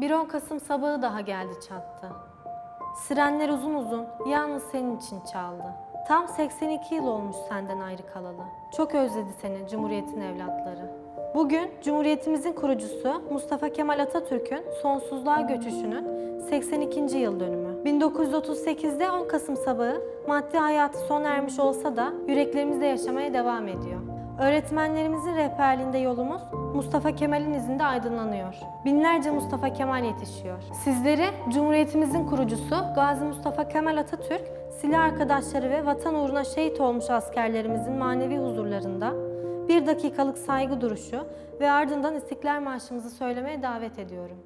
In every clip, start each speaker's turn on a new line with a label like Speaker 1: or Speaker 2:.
Speaker 1: Bir 10 Kasım sabahı daha geldi çattı. Sirenler uzun uzun yalnız senin için çaldı. Tam 82 yıl olmuş senden ayrı kalalı. Çok özledi seni Cumhuriyet'in evlatları. Bugün Cumhuriyetimizin kurucusu Mustafa Kemal Atatürk'ün sonsuzluğa göçüşünün 82. yıl dönümü. 1938'de 10 Kasım sabahı maddi hayatı sona ermiş olsa da yüreklerimizde yaşamaya devam ediyor. Öğretmenlerimizin rehberliğinde yolumuz Mustafa Kemal'in izinde aydınlanıyor. Binlerce Mustafa Kemal yetişiyor. Sizleri Cumhuriyetimizin kurucusu Gazi Mustafa Kemal Atatürk, silah arkadaşları ve vatan uğruna şehit olmuş askerlerimizin manevi huzurlarında bir dakikalık saygı duruşu ve ardından İstiklal Marşımızı söylemeye davet ediyorum.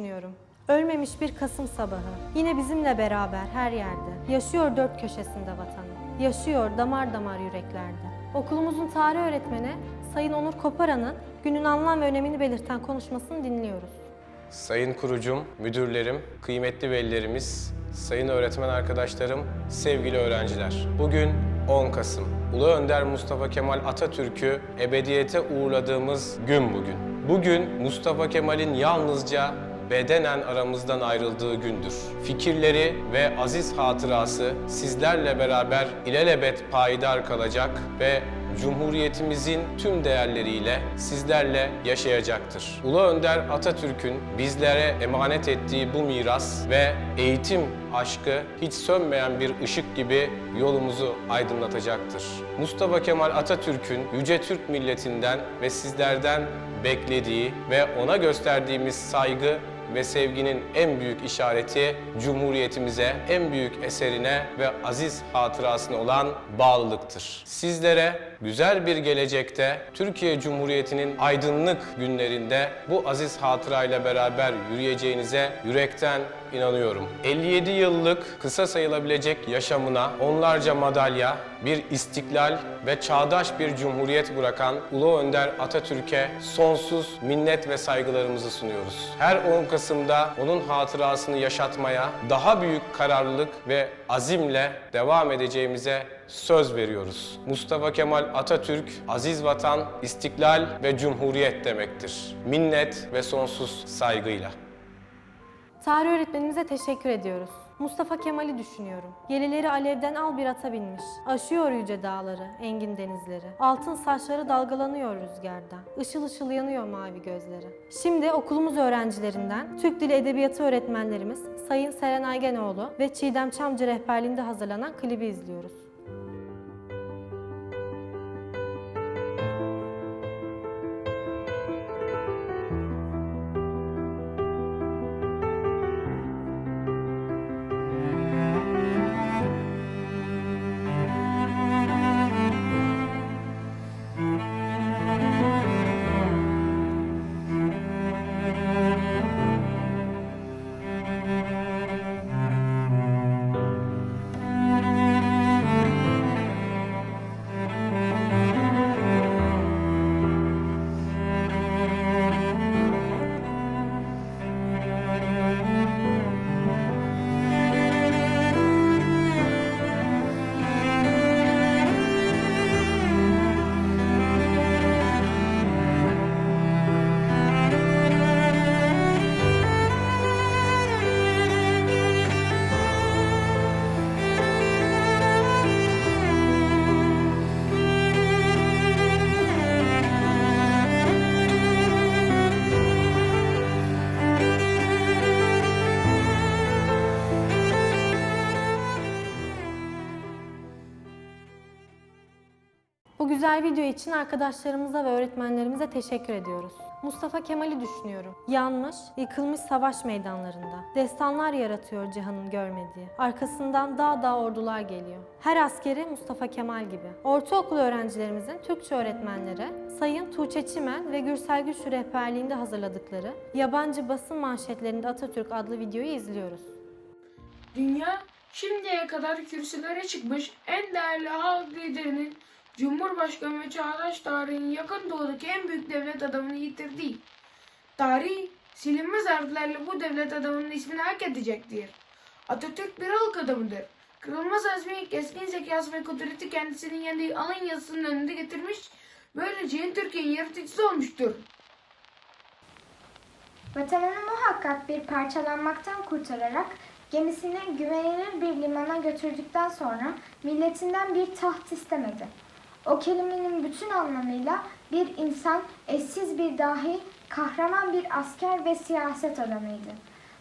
Speaker 1: Düşünüyorum. Ölmemiş bir Kasım sabahı. Yine bizimle beraber her yerde. Yaşıyor dört köşesinde vatanı. Yaşıyor damar damar yüreklerde. Okulumuzun tarih öğretmeni Sayın Onur Koparan'ın günün anlam ve önemini belirten konuşmasını dinliyoruz.
Speaker 2: Sayın kurucum, müdürlerim, kıymetli velilerimiz, sayın öğretmen arkadaşlarım, sevgili öğrenciler. Bugün 10 Kasım. Ulu Önder Mustafa Kemal Atatürk'ü ebediyete uğurladığımız gün bugün. Bugün Mustafa Kemal'in yalnızca bedenen aramızdan ayrıldığı gündür. Fikirleri ve aziz hatırası sizlerle beraber ilelebet payidar kalacak ve Cumhuriyetimizin tüm değerleriyle sizlerle yaşayacaktır. Ulu Önder Atatürk'ün bizlere emanet ettiği bu miras ve eğitim aşkı hiç sönmeyen bir ışık gibi yolumuzu aydınlatacaktır. Mustafa Kemal Atatürk'ün yüce Türk milletinden ve sizlerden beklediği ve ona gösterdiğimiz saygı ve sevginin en büyük işareti Cumhuriyetimize, en büyük eserine ve aziz hatırasına olan bağlılıktır. Sizlere güzel bir gelecekte Türkiye Cumhuriyeti'nin aydınlık günlerinde bu aziz hatırayla beraber yürüyeceğinize yürekten inanıyorum. 57 yıllık kısa sayılabilecek yaşamına onlarca madalya, bir istiklal ve çağdaş bir cumhuriyet bırakan Ulu Önder Atatürk'e sonsuz minnet ve saygılarımızı sunuyoruz. Her 10 Kasım'da onun hatırasını yaşatmaya daha büyük kararlılık ve azimle devam edeceğimize söz veriyoruz. Mustafa Kemal Atatürk, aziz vatan, istiklal ve cumhuriyet demektir. Minnet ve sonsuz saygıyla.
Speaker 1: Tarih öğretmenimize teşekkür ediyoruz. Mustafa Kemal'i düşünüyorum. Yelileri alevden al bir ata binmiş. Aşıyor yüce dağları, engin denizleri. Altın saçları dalgalanıyor rüzgarda. Işıl ışıl yanıyor mavi gözleri. Şimdi okulumuz öğrencilerinden Türk Dili Edebiyatı öğretmenlerimiz Sayın Seren Aygenoğlu ve Çiğdem Çamcı rehberliğinde hazırlanan klibi izliyoruz. Güzel video için arkadaşlarımıza ve öğretmenlerimize teşekkür ediyoruz. Mustafa Kemal'i düşünüyorum. Yanmış, yıkılmış savaş meydanlarında. Destanlar yaratıyor cihanın görmediği. Arkasından dağ dağ ordular geliyor. Her askeri Mustafa Kemal gibi. Ortaokul öğrencilerimizin Türkçe öğretmenleri Sayın Tuğçe Çimen ve Gürsel Güçlü rehberliğinde hazırladıkları yabancı basın manşetlerinde Atatürk adlı videoyu izliyoruz.
Speaker 3: Dünya şimdiye kadar kürsülere çıkmış en değerli halk liderinin Cumhurbaşkanı ve çağdaş tarihin yakın doğudaki en büyük devlet adamını yitirdi. Tarih silinmez harflerle bu devlet adamının ismini hak edecektir. Atatürk bir halk adamıdır. Kırılmaz azmi, keskin zekası ve kudreti kendisinin yendiği alın yazısının önünde getirmiş, böylece Türkiye'nin yaratıcısı olmuştur.
Speaker 4: Vatanını muhakkak bir parçalanmaktan kurtararak gemisini güvenilir bir limana götürdükten sonra milletinden bir taht istemedi. O kelimenin bütün anlamıyla bir insan, eşsiz bir dahi, kahraman bir asker ve siyaset adamıydı.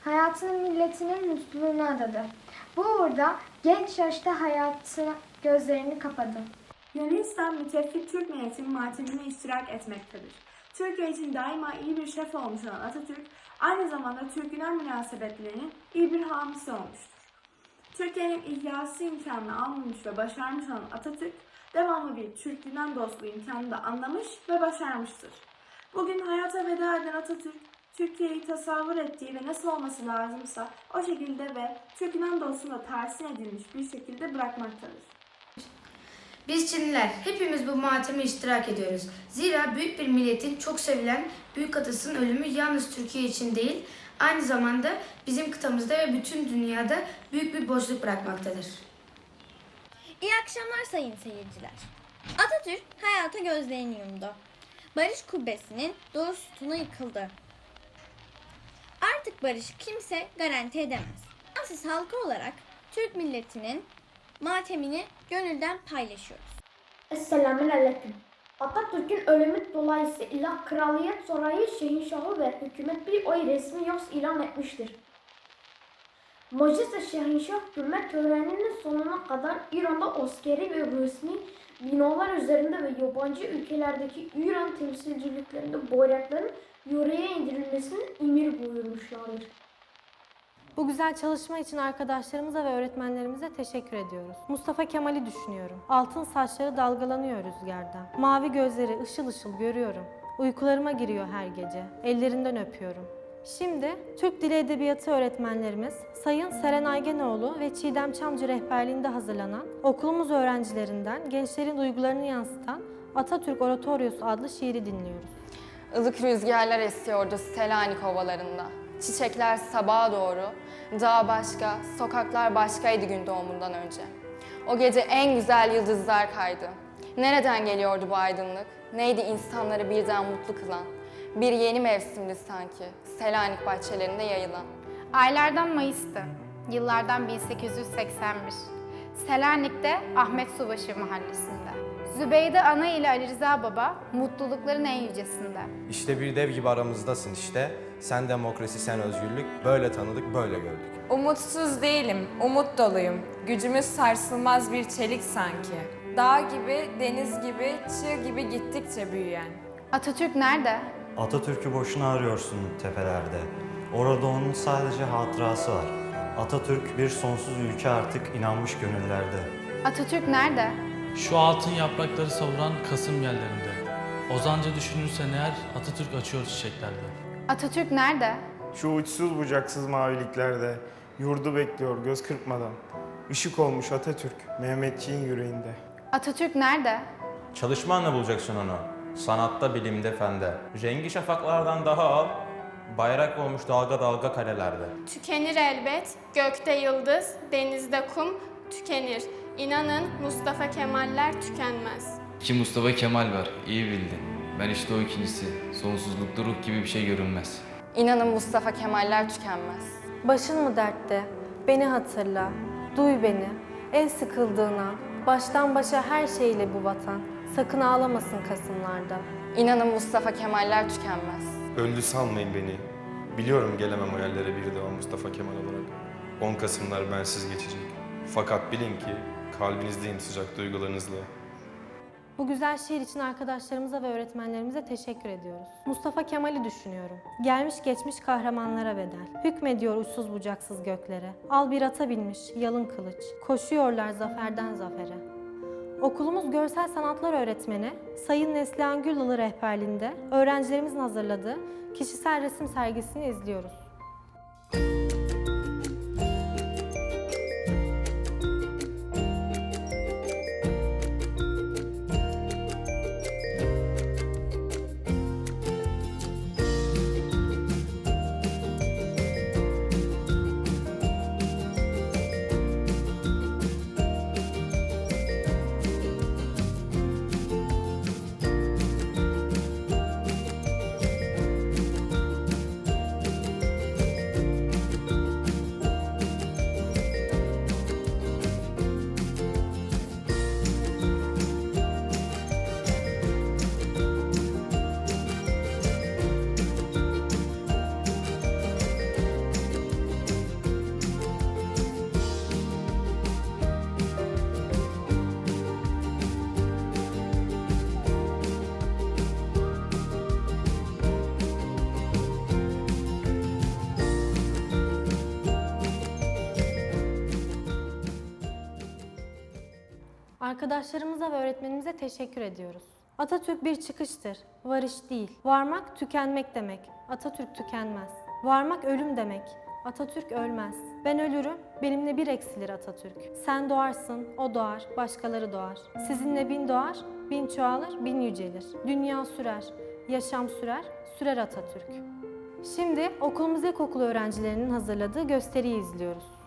Speaker 4: Hayatını milletinin mutluluğuna adadı. Bu uğurda genç yaşta hayatına gözlerini kapadı.
Speaker 5: Yunanistan müttefik Türk milletinin matemine iştirak etmektedir. Türkiye için daima iyi bir şef olmuş olan Atatürk, aynı zamanda Türk-Yunan münasebetlerinin iyi bir hamisi olmuştur. Türkiye'nin ihyası imkanını almamış ve başarmış olan Atatürk, devamlı bir Türk-Yunan dostluğu imkanını da anlamış ve başarmıştır. Bugün hayata veda eden Atatürk, Türkiye'yi tasavvur ettiği ve nasıl olması lazımsa o şekilde ve Türk-Yunan dostluğuna tersin edilmiş bir şekilde bırakmaktadır.
Speaker 6: Biz Çinliler hepimiz bu mateme iştirak ediyoruz. Zira büyük bir milletin çok sevilen büyük atasının ölümü yalnız Türkiye için değil, aynı zamanda bizim kıtamızda ve bütün dünyada büyük bir boşluk bırakmaktadır.
Speaker 7: İyi akşamlar sayın seyirciler. Atatürk hayata gözlerini yumdu. Barış kubbesinin doğu sütunu yıkıldı. Artık barışı kimse garanti edemez. Asıl halkı olarak Türk milletinin matemini gönülden paylaşıyoruz.
Speaker 8: Esselamun Aleyküm. Atatürk'ün ölümü dolayısıyla Kraliyet Sarayı Şehinşahı ve hükümet bir oy resmi yas ilan etmiştir. Meclis Şehinşah hükümet töreninin sonuna kadar İran'da askeri ve resmi binalar üzerinde ve yabancı ülkelerdeki İran temsilciliklerinde bayrakların yöreye indirilmesini emir buyurmuşlardır.
Speaker 1: Bu güzel çalışma için arkadaşlarımıza ve öğretmenlerimize teşekkür ediyoruz. Mustafa Kemal'i düşünüyorum. Altın saçları dalgalanıyor rüzgarda. Mavi gözleri ışıl ışıl görüyorum. Uykularıma giriyor her gece. Ellerinden öpüyorum. Şimdi Türk Dili Edebiyatı öğretmenlerimiz Sayın Seren Aygenoğlu ve Çiğdem Çamcı rehberliğinde hazırlanan okulumuz öğrencilerinden gençlerin duygularını yansıtan Atatürk Oratoryosu adlı şiiri dinliyoruz.
Speaker 9: Ilık rüzgarlar esiyordu Selanik ovalarında. Çiçekler sabaha doğru, dağ başka, sokaklar başkaydı gün doğumundan önce. O gece en güzel yıldızlar kaydı. Nereden geliyordu bu aydınlık? Neydi insanları birden mutlu kılan? Bir yeni mevsimdi sanki, Selanik bahçelerinde yayılan.
Speaker 10: Aylardan Mayıs'tı. Yıllardan 1881. Selanik'te Ahmet Subaşı mahallesinde. Zübeyde ana ile Ali Rıza baba mutlulukların en yücesinde.
Speaker 11: İşte bir dev gibi aramızdasın işte. Sen demokrasi, sen özgürlük. Böyle tanıdık, böyle gördük.
Speaker 12: Umutsuz değilim, umut doluyum. Gücümüz sarsılmaz bir çelik sanki. Dağ gibi, deniz gibi, çığ gibi gittikçe büyüyen.
Speaker 10: Atatürk nerede?
Speaker 13: Atatürk'ü boşuna arıyorsun tepelerde. Orada onun sadece hatırası var. Atatürk bir sonsuz ülke artık inanmış gönüllerde.
Speaker 10: Atatürk nerede?
Speaker 14: Şu altın yaprakları savuran Kasım yerlerinde. Ozanca düşünürsen eğer Atatürk açıyor çiçeklerde.
Speaker 10: Atatürk nerede?
Speaker 15: Şu uçsuz bucaksız maviliklerde yurdu bekliyor göz kırpmadan. Işık olmuş Atatürk Mehmetçiğin yüreğinde.
Speaker 10: Atatürk nerede?
Speaker 11: Çalışmanla bulacaksın onu. Sanatta, bilimde, fende. Rengi şafaklardan daha al. Bayrak olmuş dalga dalga kalelerde.
Speaker 10: Tükenir elbet, gökte yıldız, denizde kum tükenir. İnanın Mustafa Kemaller tükenmez.
Speaker 16: İki Mustafa Kemal var, iyi bildin. Ben işte o ikincisi. Sonsuzlukta ruh gibi bir şey görünmez.
Speaker 9: İnanın Mustafa Kemaller tükenmez.
Speaker 1: Başın mı dertte? Beni hatırla. Duy beni. En sıkıldığın an. Baştan başa her şeyle bu vatan. Sakın ağlamasın Kasımlarda.
Speaker 9: İnanın Mustafa Kemaller tükenmez.
Speaker 11: Öldü sanmayın beni. Biliyorum gelemem o yerlere bir daha Mustafa Kemal olarak. 10 Kasımlar bensiz geçecek. Fakat bilin ki kalbinizdeyim sıcak duygularınızla.
Speaker 1: Bu güzel şiir için arkadaşlarımıza ve öğretmenlerimize teşekkür ediyoruz. Mustafa Kemal'i düşünüyorum. Gelmiş geçmiş kahramanlara bedel. Hükmediyor uçsuz bucaksız göklere. Al bir ata binmiş yalın kılıç. Koşuyorlar zaferden zafere. Okulumuz Görsel Sanatlar Öğretmeni Sayın Neslihan Güllalı rehberliğinde öğrencilerimizin hazırladığı kişisel resim sergisini izliyoruz. Arkadaşlarımıza ve öğretmenimize teşekkür ediyoruz. Atatürk bir çıkıştır, varış değil. Varmak tükenmek demek. Atatürk tükenmez. Varmak ölüm demek. Atatürk ölmez. Ben ölürüm, benimle bir eksilir Atatürk. Sen doğarsın, o doğar, başkaları doğar. Sizinle bin doğar, bin çoğalır, bin yücelir. Dünya sürer, yaşam sürer, sürer Atatürk. Şimdi okulumuz ilkokulu öğrencilerinin hazırladığı gösteriyi izliyoruz.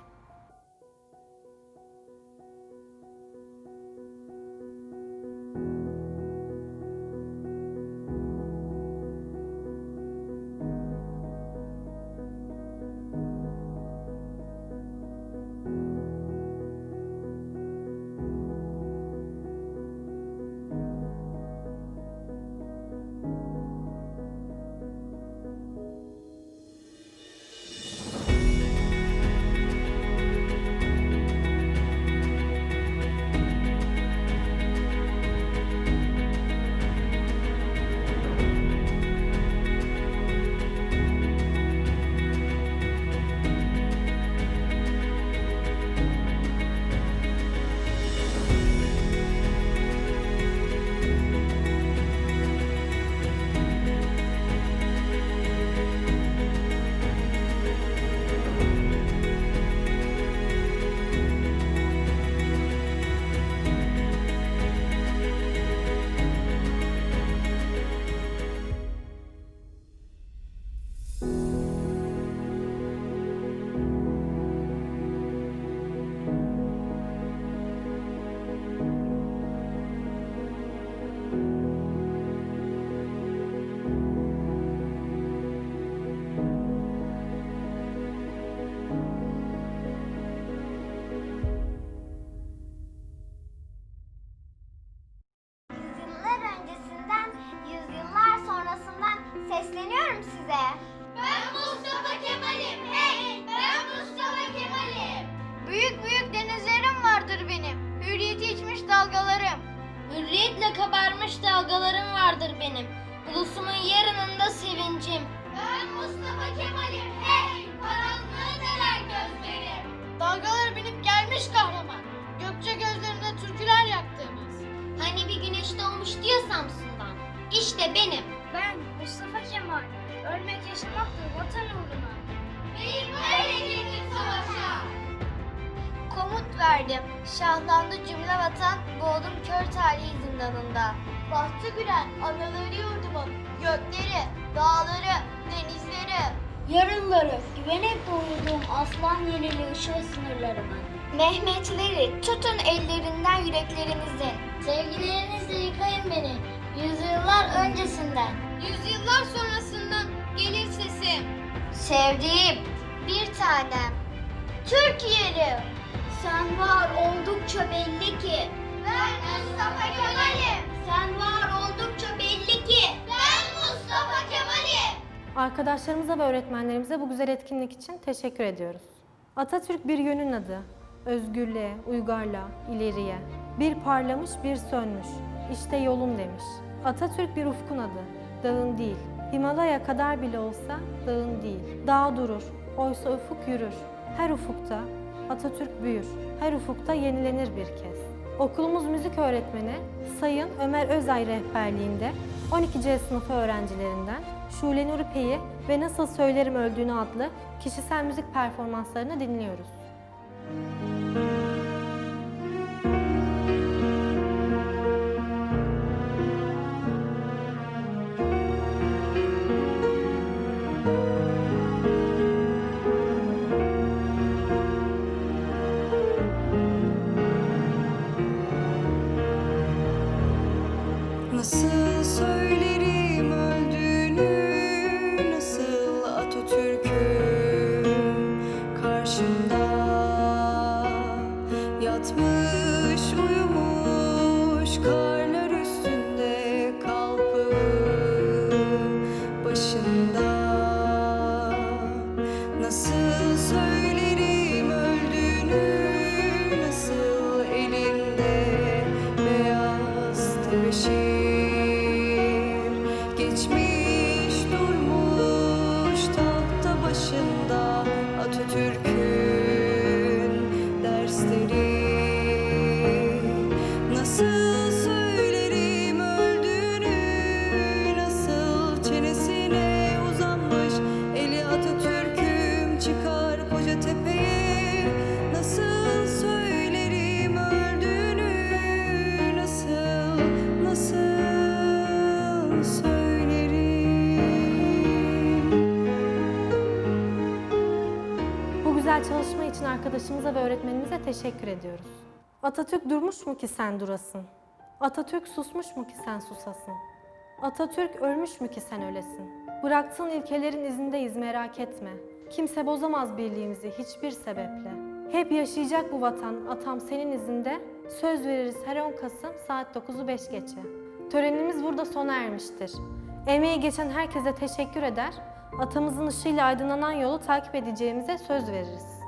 Speaker 17: Şahlandı cümle vatan, boğdum kör tarihi zindanında. Bahtı gülen anaları yurdumun, gökleri, dağları, denizleri. Yarınları, güvenip doğurduğum aslan yeleli ışığı sınırlarımın. Mehmetleri tutun ellerinden yüreklerinizin. Sevgilerinizle yıkayın beni, yüzyıllar öncesinden. Yüzyıllar sonrasından gelir sesim. Sevdiğim bir tanem, Türkiye'li. Sen var oldukça belli ki. Ben Mustafa Kemal'im. Sen var oldukça belli ki. Ben Mustafa Kemal'im.
Speaker 1: Arkadaşlarımıza ve öğretmenlerimize bu güzel etkinlik için teşekkür ediyoruz. Atatürk bir yönün adı. Özgürlüğe, uygarlığa, ileriye. Bir parlamış, bir sönmüş. İşte yolum demiş. Atatürk bir ufkun adı. Dağın değil. Himalaya kadar bile olsa dağın değil. Dağ durur, oysa ufuk yürür. Her ufukta Atatürk büyür. Her ufukta yenilenir bir kez. Okulumuz müzik öğretmeni Sayın Ömer Özay rehberliğinde 12C sınıfı öğrencilerinden Şule Nur İpek'i ve Nasıl Söylerim Öldüğünü adlı kişisel müzik performanslarını dinliyoruz.
Speaker 18: Nasıl Geçmiş
Speaker 1: için arkadaşımıza ve öğretmenimize teşekkür ediyoruz. Atatürk durmuş mu ki sen durasın? Atatürk susmuş mu ki sen susasın? Atatürk ölmüş mü ki sen ölesin? Bıraktığın ilkelerin izindeyiz merak etme. Kimse bozamaz birliğimizi hiçbir sebeple. Hep yaşayacak bu vatan atam senin izinde. Söz veririz her 10 Kasım saat 9'u 5 geçe. Törenimiz burada sona ermiştir. Emeği geçen herkese teşekkür eder. Atamızın ışığıyla aydınlanan yolu takip edeceğimize söz veririz.